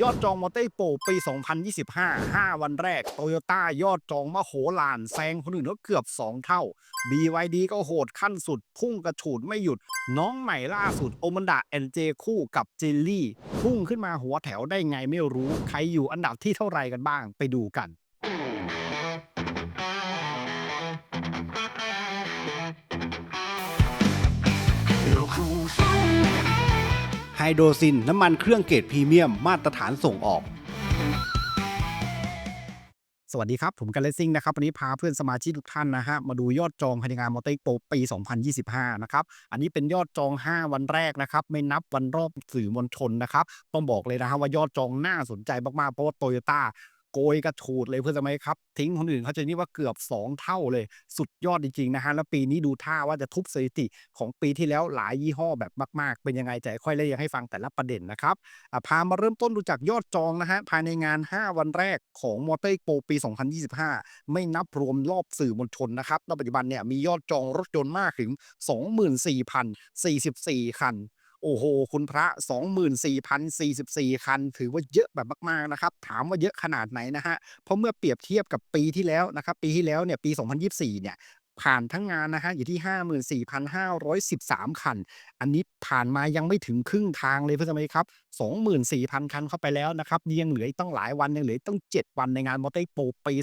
ยอดจองมอเตอร์โปรปี 2025 5 วันแรกโตโยต้ายอดจองมโหฬารแซงคนอื่นก็เกือบ 2 เท่า BYD ก็โหดขั้นสุด พุ่งกระฉูดไม่หยุด น้องใหม่ล่าสุดโอมันดาเอ็นเจคู่กับจิลลี่ พุ่งขึ้นมาหัวแถวได้ไงไม่รู้ ใครอยู่อันดับที่เท่าไรกันบ้างไปดูกัน ฮโดรซิน น้ำมันเครื่องเกรดพรีเมียมมาตรฐานส่งออก สวัสดีครับ ผมกันเลสซิ่งนะครับ วันนี้พาเพื่อนสมาชิกทุกท่านนะฮะ มาดูยอดจองภายในงานมอเตอร์โปปี 2025 นะครับ อันนี้เป็นยอดจอง 5 วันแรกนะครับ ไม่นับวันรอบสื่อมวลชนนะครับ ต้องบอกเลยนะฮะว่ายอดจองน่าสนใจมากๆ เพราะว่าโตโยต้า โกยกระฉูดเลยเพื่อนสมัยครับ ทิ้งคนอื่นเขาจะนี่ว่าเกือบ 2 เท่าเลยสุดยอดจริงๆนะฮะแล้วปีนี้ดูท่าว่าจะทุบสถิติของปีที่แล้วหลายยี่ห้อแบบมากๆ เป็นยังไงจะค่อยเล่ยังให้ฟังแต่ละประเด็นนะครับพามาเริ่มต้นดูจากยอดจองนะฮะภายในงาน 5 วันแรกของมอเตอร์โปปี 2025 ไม่นับรวมรอบสื่อมวลชนนะครับณปัจจุบันเนี่ยมียอดจองรถยนต์มากถึง 24,044 คัน โอ้โห คุณพระ 24,044 คัน ถือว่าเยอะแบบมากๆนะครับ ถามว่าเยอะขนาดไหนนะฮะ เพราะเมื่อเปรียบเทียบกับปีที่แล้วนะครับ ปีที่แล้วเนี่ย ปี 2024 เนี่ย ผ่านทั้งงานนะฮะ อยู่ที่ 54,513 คัน อันนี้ผ่านมายังไม่ถึงครึ่งทางเลยเพื่อนสมัยครับ 24,000 คันเข้าไปแล้วนะครับยังเหลืออีกตั้งหลายวันยังเหลือตั้ง 7 วันในงานมอเตอร์โปรปี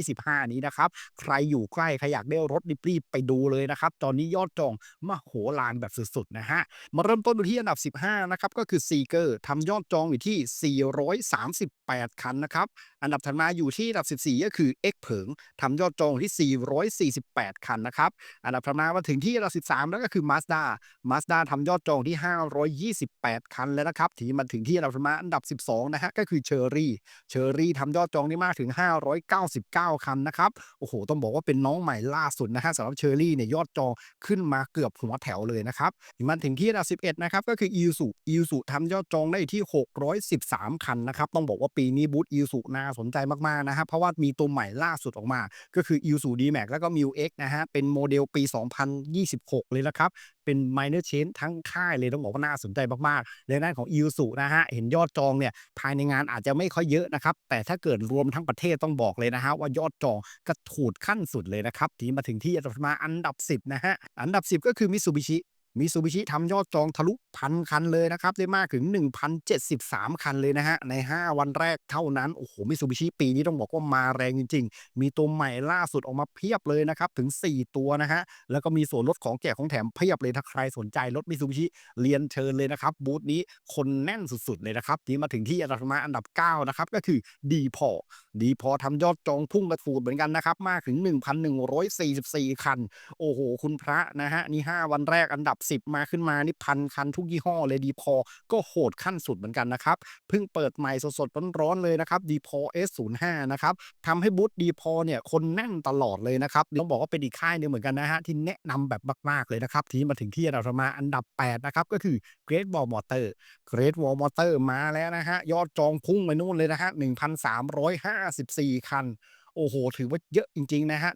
2025 นี้นะครับ ใครอยู่ใกล้ใครอยากได้รถรีบๆไปดูเลยนะครับ ตอนนี้ยอดจองมโหฬารแบบสุดๆนะฮะ มาเริ่มต้นดูที่อันดับ 15 นะครับ ก็คือซีเกอร์ทำยอดจองอยู่ที่ 438 คันนะครับ อันดับถัดมาอยู่ที่อันดับ 14 ก็คือ X เผิงทำยอดจองอยู่ที่ 448 คันนะครับ อันดับถัดมามาถึงที่อันดับ 13 แล้วก็คือ Mazda Mazda ทำยอดจองที่ 528 คันแล้วนะครับทีมาถึงที่อันดับถัดมาอันดับ 12 นะฮะ ก็คือ Cherry Cherry ทำยอดจองได้มากถึง 599 คันนะครับ โอ้โห ต้องบอกว่าเป็นน้องใหม่ล่าสุดนะฮะสำหรับ Cherry เนี่ยยอดจองขึ้นมาเกือบหัวแถวเลยนะครับมาถึงที่อันดับ 11 นะครับ ก็คือ Isuzu Isuzu ทำยอดจองได้อยู่ที่ 613 คันนะครับ ต้องบอกว่าปีนี้บูธ Isuzu น่าสนใจมากๆนะครับเพราะว่ามีตัวใหม่ล่าสุดออกมา ก็คือ Isuzu D-Max แล้วก็ m i l X นะฮะ เป็นโมเดลปี 2026 เลยนะครับ เป็น minor change ทั้งค่ายเลยต้องบอกว่าน่าสนใจมากๆในด้านของอิวสุนะฮะเห็นยอดจองเนี่ยภายในงานอาจจะไม่ค่อยเยอะนะครับแต่ถ้าเกิดรวมทั้งประเทศต้องบอกเลยนะฮะว่ายอดจองกระถูดขั้นสุดเลยนะครับทีมาถึงที่อันดับมาอันดับ 10นะฮะอันดับ 10 ก็คือมิสูบิชิ มิซูบิชิทำยอดจองทะลุพันคันเลยนะครับ ได้มากถึง 1,073 คันเลยนะฮะ ใน 5 วันแรกเท่านั้น โอ้โหมิซูบิชิปีนี้ต้องบอกว่ามาแรงจริง ๆ มีตัวใหม่ล่าสุดออกมาเพียบเลยนะครับ ถึง 4 ตัวนะฮะ แล้วก็มีส่วนลดของแจกของแถมเพียบเลยถ้าใครสนใจรถมิซูบิชิเรียนเชิญเลยนะครับ บูธนี้คนแน่นสุดๆเลยนะครับทีมาถึงที่อันดับมาอันดับ 9 นะครับ ก็คือดีพอดีพอทำยอดจองพุ่งกระฟูดเหมือนกันนะครับมากถึง 1,144 คัน โอ้โห คุณพระนะฮะนี่ 5 วันแรกอันดับ10 มาขึ้นมานี่พันคันทุกยี่ห้อเลยดีพอก็โหดขั้นสุดเหมือนกันนะครับเพิ่งเปิดใหม่สดๆร้อนๆเลยนะครับดีพอ S05 นะครับทำให้บูธดีพอเนี่ยคนแน่นตลอดเลยนะครับต้องบอกว่าเป็นอีกค่ายหนึงเหมือนกันนะฮะที่แนะนำแบบมากๆเลยนะครับทีนี้มาถึงที่อันดับมาอันดับ 8 นะครับ ก็คือ Great Wall Motor Great Wall Motor มาแล้วนะฮะยอดจองพุ่งไปนู่นเลยนะฮะ1,354 คัน โอ้โห ถือว่าเยอะจริงๆนะฮะ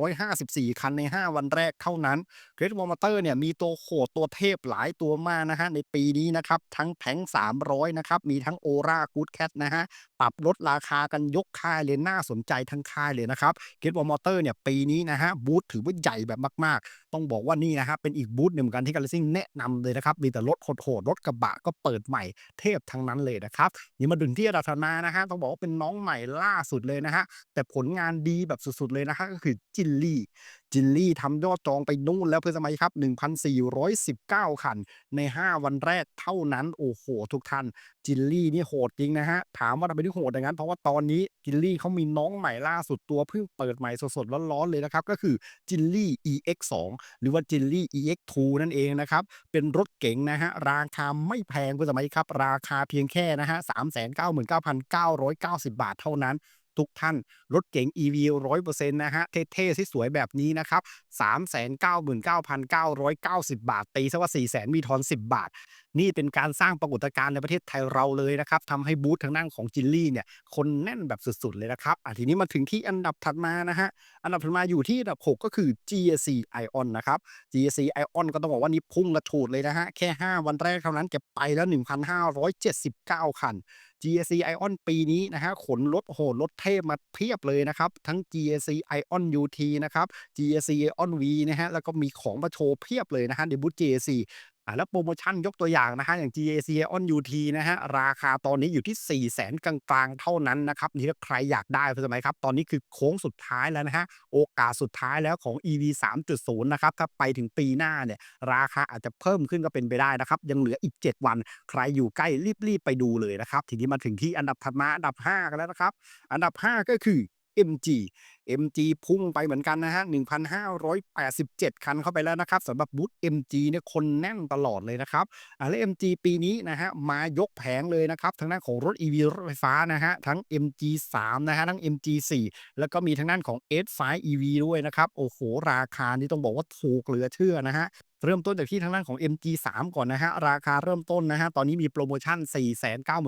1,354 คันใน 5 วันแรกเท่านั้น Great Wall Motor เนี่ยมีตัวโหดตัวเทพหลายตัวมากนะฮะ ในปีนี้นะครับ ทั้งแผง300 นะครับ มีทั้ง Aura Good Cat นะฮะ ปรับลดราคากันยกค่ายเลยน่าสนใจทั้งค่ายเลยนะครับ Great Wall Motor เนี่ยปีนี้นะฮะบูธถือว่าใหญ่แบบมากๆ ต้องบอกว่านี่นะฮะเป็นอีกบูธหนึ่งเหมือนกันที่กาลซิ่งแนะนำเลยนะครับมีแต่รถโหดรถกระบะก็เปิดใหม่เทพทั้งนั้นเลยนะครับนี่มาถึงที่อันานะฮะต้องบอกว่าเป็นน้องใหม่ล่าสุดเลยนะฮะแต่ผลงานดีแบบสุดๆเลยนะฮะก็คือจินลี่ จินลี่ทำยอดจองไปนู่นแล้วเพื่อนสมัยครับ 1,419 คัน ใน 5 วันแรกเท่านั้น โอ้โห ทุกท่าน จินลี่นี่โหดจริงนะฮะ ถามว่าทำไมถึงโหดอย่างนั้น เพราะว่าตอนนี้จินลี่เขามีน้องใหม่ล่าสุดตัวเพิ่งเปิดใหม่สดๆร้อนๆเลยนะครับ ก็คือจินลี่ EX2 หรือว่าจินลี่ EX2 นั่นเองนะครับ เป็นรถเก๋งนะฮะ ราคาไม่แพงเพื่อนสมัยครับ ราคาเพียงแค่นะฮะ399,990บาทเท่านั้น ทุกท่าน รถเก๋ง EV 100%นะฮะ เท่ๆสวยๆแบบนี้นะครับ 399,990 บาท ตีซะว่า 400,000 มีทอน 10 บาท นี่เป็นการสร้างปรากฏการณ์ในประเทศไทยเราเลยนะครับทำให้บูธทางด้านของจิลลี่เนี่ยคนแน่นแบบสุดๆเลยนะครับอะทีนี้มาถึงที่อันดับถัดมานะฮะอันดับถัดมาอยู่ที่อันดับ 6 ก็คือ GSC Ion นะครับ GSC Ion ก็ต้องบอกว่านี่พุ่งกระฉูดเลยนะฮะแค่ 5 วันแรกเท่านั้นเก็บไปแล้ว 1,579 คัน GSC Ion ปีนี้นะฮะขนรถโหดรถเทพมาเพียบเลยนะครับ ทั้ง GSC Ion UT นะครับ GSC Ion V นะฮะแล้วก็มีของมาโชว์เพียบเลยนะฮะในบูธ GSC อ่าแล้วโปรโมชั่นยกตัวอย่างนะฮะอย่าง GAC on UT นะฮะราคาตอนนี้อยู่ที่ 4 0 0 0 0 0กลางๆ เท่านั้นนะครับนี่ถ้าใครอยากได้ใช่ไหมครับ ตอนนี้คือโค้งสุดท้ายแล้วนะฮะโอกาสสุดท้ายแล้วของ EV 3.0 นะครับ ถ้าไปถึงปีหน้าเนี่ย ราคาอาจจะเพิ่มขึ้นก็เป็นไปได้นะครับ ยังเหลืออีก 7 วัน ใครอยู่ใกล้รีบๆไปดูเลยนะครับ ทีนี้มาถึงที่อันดับถัดมาอันดับ 5 กันแล้วนะครับ อันดับ 5 ก็คือ MG MG พุ่งไปเหมือนกันนะฮะ 1,587 คันเข้าไปแล้วนะครับสำหรับบูธ MG เนี่ยคนแน่นตลอดเลยนะครับอ่าและ MG ปีนี้นะฮะ มายกแผงเลยนะครับทางด้านของรถ EV รถไฟฟ้านะฮะ ทั้ง MG 3นะฮะ ทั้ง MG 4แล้วก็มีทางด้านของ S5 EV ด้วยนะครับ โอ้โห ราคานี่ต้องบอกว่าถูกเหลือเชื่อนะฮะ เริ่มต้นจากที่ทางด้านของ MG3 ก่อนนะฮะ ราคาเริ่มต้นนะฮะ ตอนนี้มีโปรโมชั่น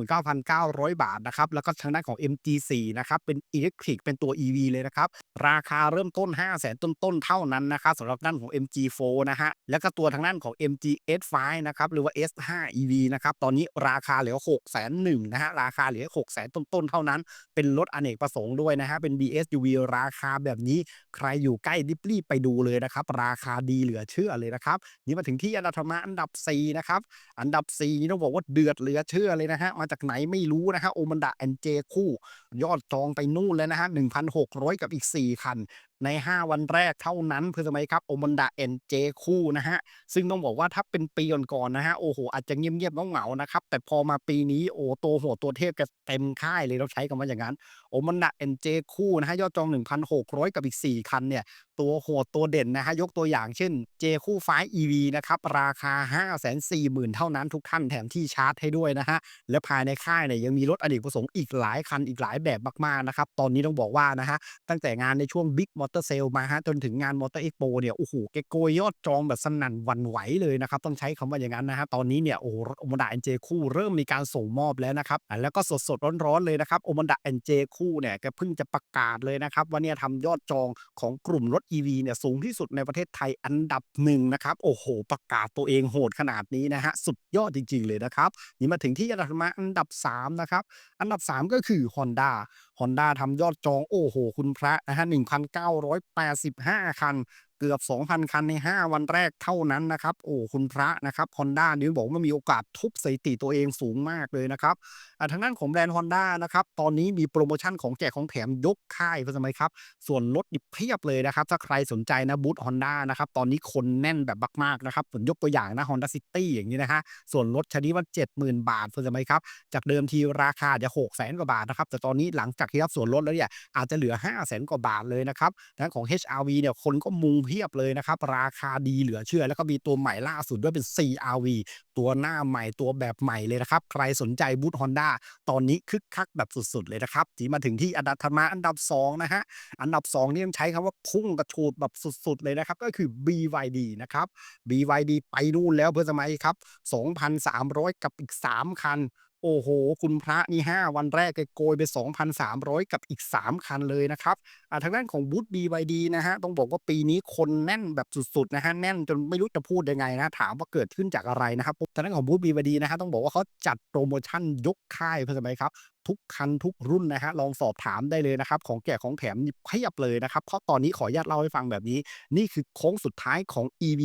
499,900 บาทนะครับ แล้วก็ทางด้านของ MG4 นะครับ เป็นอิเล็กทริกเป็นตัว EV เลยนะครับ ราคาเริ่มต้น 500,000 ต้นๆ เท่านั้นนะครับสำหรับด้านของ MG4 นะฮะ แล้วก็ตัวทางด้านของ MGS5 นะครับ หรือว่า S5 EV นะครับ ตอนนี้ราคาเหลือ 601,000นะฮะ ราคาเหลือ600,000 ต้นๆ เท่านั้น เป็นรถอเนกประสงค์ด้วยนะฮะ เป็น BSUV ราคาแบบนี้ ใครอยู่ใกล้รีบๆไปดูเลยนะครับ ราคาดีเหลือเชื่อเลยนะครับนี่มาถึงที่อันดับธรรมาอันดับ 4 นะครับ อันดับ 4 นี่ต้องบอกว่าเดือดเหลือเชื่อเลยนะฮะ มาจากไหนไม่รู้นะฮะโอมันดาแอนเจคู่ ยอดจองไปนู่นแล้วนะฮะ1,600 กับอีก 4 คัน ใน 5 วันแรกเท่านั้นเพื่อสมัยครับโอมันดาเอ็นเจคู่นะฮะ ซึ่งต้องบอกว่าถ้าเป็นปีก่อนๆนะฮะ โอ้โห อาจจะเงียบๆเหงาๆนะครับ แต่พอมาปีนี้โอ้โตหัวตัวเทพกันเต็มค่ายเลยเราใช้คำว่าอย่างนั้นโอมันดาเอ็นเจคู่นะฮะ ยอดจอง 1,600 กับอีก 4 คันเนี่ย ตัวโหดตัวเด่นนะฮะ ยกตัวอย่างเช่น J คู่ไฟ้า EV นะครับ ราคา 540,000 เท่านั้นทุกท่านแถมที่ชาร์จให้ด้วยนะฮะ และภายในค่ายเนี่ยยังมีรถอเนกประสงค์อีกหลายคันอีกหลายแบบมากๆนะครับตอนนี้ต้องบอกว่านะฮะตั้งแต่งานในช่วง Big Motor Sale มาฮะจนถึงงาน Motor Expo เนี่ยโอ้โหแกโกยยอดจองแบบสนั่นวันไหวเลยนะครับต้องใช้คำว่าอย่างนั้นนะฮะตอนนี้เนี่ยโอ้โอมดาเอ็นเจคู่เริ่มมีการส่งมอบแล้วนะครับอะแล้วก็สดๆร้อนๆเลยนะครับโอมดาเอ็นเจคู่เนี่ยแกเพิ่งจะประกาศเลยนะครับว่าเนี่ยทำยอดจองของกลุ่มรถ EV เนี่ยสูงที่สุดในประเทศไทยอันดับหนึ่งนะครับโอ้โห ประกาศตัวเองโหดขนาดนี้นะฮะสุดยอดจริง ๆ เลยนะครับนี่มาถึงที่อันดับมาอันดับ3นะครับอันดับ 3 ก็คือ Honda Honda ทำยอดจองโอ้โห คุณพระนะฮะ1,985 คัน เกือบ 2,000 คันใน 5 วันแรกเท่านั้นนะครับ โอ้คุณพระนะครับ Honda นี่บอกว่ามีโอกาสทุบสถิติตัวเองสูงมากเลยนะครับทางด้านของแบรนด์ Honda นะครับ ตอนนี้มีโปรโมชั่นของแจกของแถมยกค่ายเพื่อสมัยครับ ส่วนลดนี่เพียบเลยนะครับ ถ้าใครสนใจนะบูธ Honda นะครับ ตอนนี้คนแน่นแบบมากๆนะครับผมยกตัวอย่างนะ Honda City อย่างนี้นะฮะ ส่วนลดชนิดว่า70,000 บาทเพื่อสมัยครับ จากเดิมทีราคาจะ6 0 0 0 0 0กว่าบาทนะครับ แต่ตอนนี้หลังจากที่รับส่วนลดแล้วเนี่ยอาจจะเหลือ 5 0 0 0 0 0กว่าบาทเลยนะครับทางของ HRV เนี่ยคนก็มุงเพียบเลยนะครับ ราคาดีเหลือเชื่อ แล้วก็มีตัวใหม่ล่าสุดด้วยเป็น CRV ตัวหน้าใหม่ตัวแบบใหม่เลยนะครับ ใครสนใจบูธ Honda ตอนนี้คึกคักแบบสุดๆเลยนะครับทีมาถึงที่อันดับถัดมาอันดับ 2 นะฮะ อันดับ 2 นี่ต้องใช้คำว่าพุ่งกระฉูดแบบสุดๆเลยนะครับ ก็คือ BYD นะครับ BYD ไปนู่นแล้วเพื่อสมัยครับ 2,300 กับอีก 3 คัน โอ้โห คุณพระนี่ 5 วันแรกแกโกยไป 2,300 กับอีก 3 คันเลยนะครับอ่าทางด้านของบูธ BYD นะฮะ ต้องบอกว่าปีนี้คนแน่นแบบสุดๆนะฮะ แน่นจนไม่รู้จะพูดยังไงนะ ถามว่าเกิดขึ้นจากอะไรนะครับทางด้านของบูธ BYD นะฮะ ต้องบอกว่าเขาจัดโปรโมชั่นยกค่ายเพื่อสมัยครับทุกคันทุกรุ่นนะฮะลองสอบถามได้เลยนะครับ ของแจกของแถมนี่เพียบเลยนะครับเพราะตอนนี้ขออนุญาตเล่าให้ฟังแบบนี้ นี่คือโค้งสุดท้ายของ EV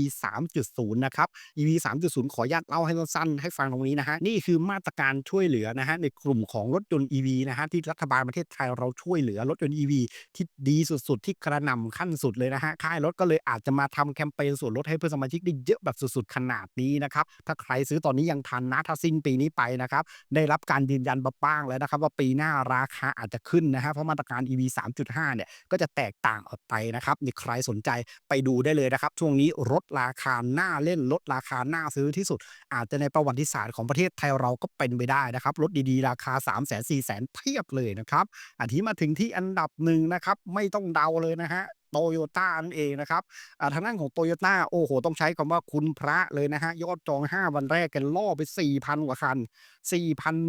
3.0 นะครับ EV 3.0 ขออนุญาตเล่าให้สั้นๆให้ฟังตรงนี้นะฮะนี่คือมาตรการช่วยเหลือนะฮะในกลุ่มของรถยนต์ EV นะฮะที่รัฐบาลประเทศไทยเราช่วยเหลือรถยนต์ EV ที่ดีสุดๆ ที่กระนำขั้นสุดเลยนะฮะค่ายรถก็เลยอาจจะมาทำแคมเปญส่วนลดให้เพื่อนสมาชิกได้เยอะแบบสุดๆ ขนาดนี้นะครับถ้าใครซื้อตอนนี้ยังทันนะถ้าสิ้นปีนี้ไปนะครับได้รับการยืนยันบ้างแล้วนะครับว่าปีหน้าราคาอาจจะขึ้นนะฮะเพราะมาตรการ EV 3.5 เนี่ยก็จะแตกต่างออกไปนะครับนี่ใครสนใจไปดูได้เลยนะครับ ช่วงนี้ลดราคาหน้าเล่นลดราคาหน้าซื้อที่สุด อาจจะในประวัติศาสตร์ของประเทศไทยเราก็เป็นไปได้นะครับรถดีๆ ราคา 3 0 0 0 0 0 4 0 0 0 0เพียบเลยนะครับอันที่มาถึงที่อันดับหนึ่งนะครับไม่ต้องเดาเลยนะฮะ โตโยต้านั่นเองนะครับอ่าทางด้านของโตโยต้าโอ้โห ต้องใช้คำว่าคุณพระเลยนะฮะ ยอดจอง 5 วันแรกกันล่อไป 4,000 กว่าคัน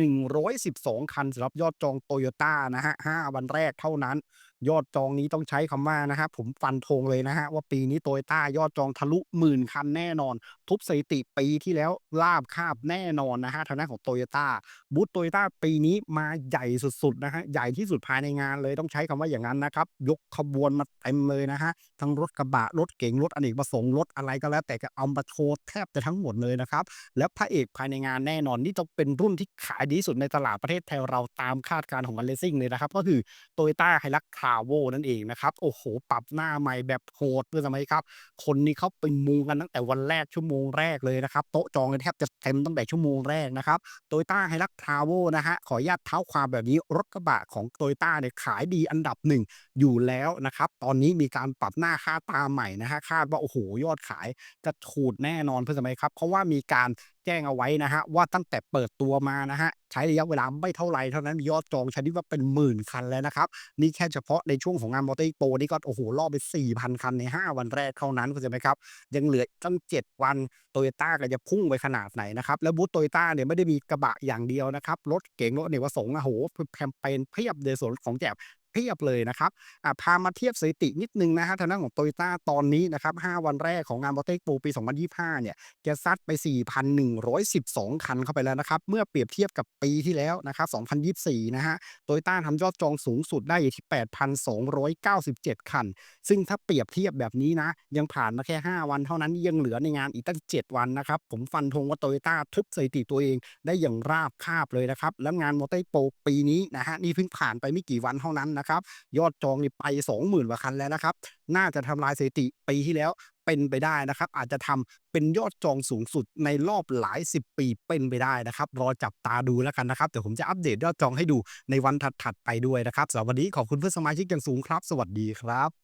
4,112 คันสำหรับยอดจองโตโยต้านะฮะ 5 วันแรกเท่านั้น ยอดจองนี้ต้องใช้คำว่านะครับผมฟันธงเลยนะครับว่าปีนี้ Toyota ยอดจองทะลุหมื่นคันแน่นอน ทุบสถิติปีที่แล้วราบคาบแน่นอนนะครับทางด้านของ Toyota บูธ Toyota ปีนี้มาใหญ่สุดๆนะครับใหญ่ที่สุดภายในงานเลยต้องใช้คำว่าอย่างนั้นนะครับยกขบวนมาเต็มเลยนะครับทั้งรถกระบะรถเก๋งรถอเนกประสงค์รถอะไรก็แล้ว แต่ก็เอามาโชว์แทบจะทั้งหมดเลยนะครับและพระเอกภายในงานแน่นอนนี่ต้องเป็นรุ่นที่ขายดีสุดในตลาดประเทศไทยเราตามคาดการณ์ของ Gun Racing เลยนะครับก็คือโตโยต้าให้ราคา Toyota Hilux Cravo นั่นเองนะครับ โอ้โฮปรับหน้าใหม่แบบโหดด้วยสมัยครับ คนนี้เขาไปมุงกันตั้งแต่วันแรกชั่วโมงแรกเลยนะครับโต๊ะจองกันแทบจะเต็มตั้งแต่ชั่วโมงแรกนะครับ Toyota Hilux Cravo นะครับขออนุญาตเท้าความแบบนี้รถกระบะของ Toyota เนี่ยขายดีอันดับ1อยู่แล้วนะครับ ตอนนี้มีการปรับหน้าค่าตาใหม่นะครับคาดว่าโอ้โฮยอดขายจะฉูดแน่นอนเพื่อนสมัยครับเพราะว่ามีการ แจ้งเอาไว้นะครับว่าตั้งแต่เปิดตัวมานะครับใช้ระยะเวลาไม่เท่าไรเท่านั้นยอดจองชนิดว่าเป็นหมื่นคันแล้วนะครับ นี่แค่เฉพาะในช่วงของงาน Motor Expo นี่ก็โอ้โฮล่อไป 4,000 คันใน 5 วันแรกเท่านั้นเข้าใจไหมครับ ยังเหลือตั้ง 7 วัน Toyota ก็จะพุ่งไปขนาดไหนนะครับ แล้วบูธ Toyota เนี่ยไม่ได้มีกระบะอย่างเดียวนะครับ รถเก๋งรถเนกประสงค์อะโอ้โฮแคมเปญเพียบเลยส่วนของแจก เพียบเลยนะครับพามาเทียบสถิตินิดนึงนะครับทางด้านของ Toyota ตอนนี้นะครับ 5 วันแรกของงาน Motor Expo ปี 2025 เนี่ยแกซัดไป 4,112 คันเข้าไปแล้วนะครับ เมื่อเปรียบเทียบกับปีที่แล้วนะครับ 2024 นะครับ Toyota ทำยอดจองสูงสุดได้อยู่ที่ 8,297 คัน ซึ่งถ้าเปรียบเทียบแบบนี้นะ ยังผ่านมาแค่ 5 วันเท่านั้นยังเหลือในงานอีกตั้ง 7 วันนะครับ ผมฟันธงว่า Toyota ทุบสถิติตัวเองได้อย่างราบคาบเลยนะครับ แล้วงาน Motor Expo ปีนี้นะครับนี่เพิ่งผ่านไปไม่กี่วันเท่านั้นนะครับ ยอดจองนี่ไป 20,000กว่าคันแล้วนะครับ น่าจะทำลายสถิติปีที่แล้วเป็นไปได้นะครับ อาจจะทำเป็นยอดจองสูงสุดในรอบหลาย 10 ปีเป็นไปได้นะครับ รอจับตาดูแล้วกันนะครับ เดี๋ยวผมจะอัปเดตยอดจองให้ดูในวันถัดๆไปด้วยนะครับสำหรับวันนี้ขอบคุณเพื่อนสมาชิกอย่างสูงครับ สวัสดีครับ